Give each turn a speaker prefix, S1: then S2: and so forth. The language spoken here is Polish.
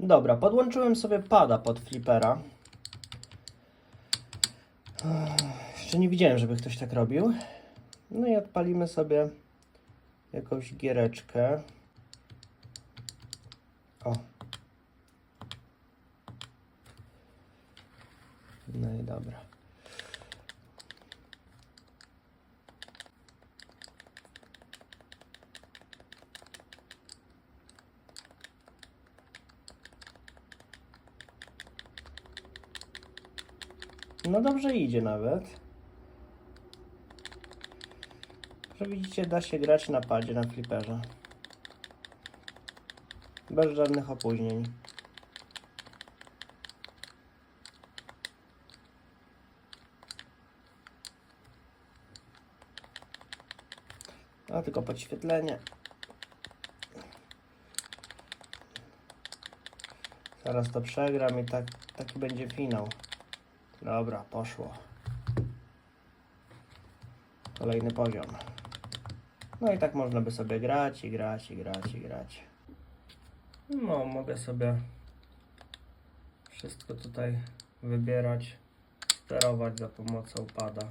S1: Dobra, podłączyłem sobie pada pod flipera. Jeszcze nie widziałem, żeby ktoś tak robił. No i odpalimy sobie jakąś giereczkę. O. No i dobra. No dobrze idzie nawet. Że widzicie, da się grać na padzie, na fliperze. Bez żadnych opóźnień. A tylko podświetlenie. Zaraz to przegram i tak, taki będzie finał. Dobra, poszło. Kolejny poziom. No i tak można by sobie grać i grać i grać i grać. No, mogę sobie wszystko tutaj wybierać, sterować za pomocą pada.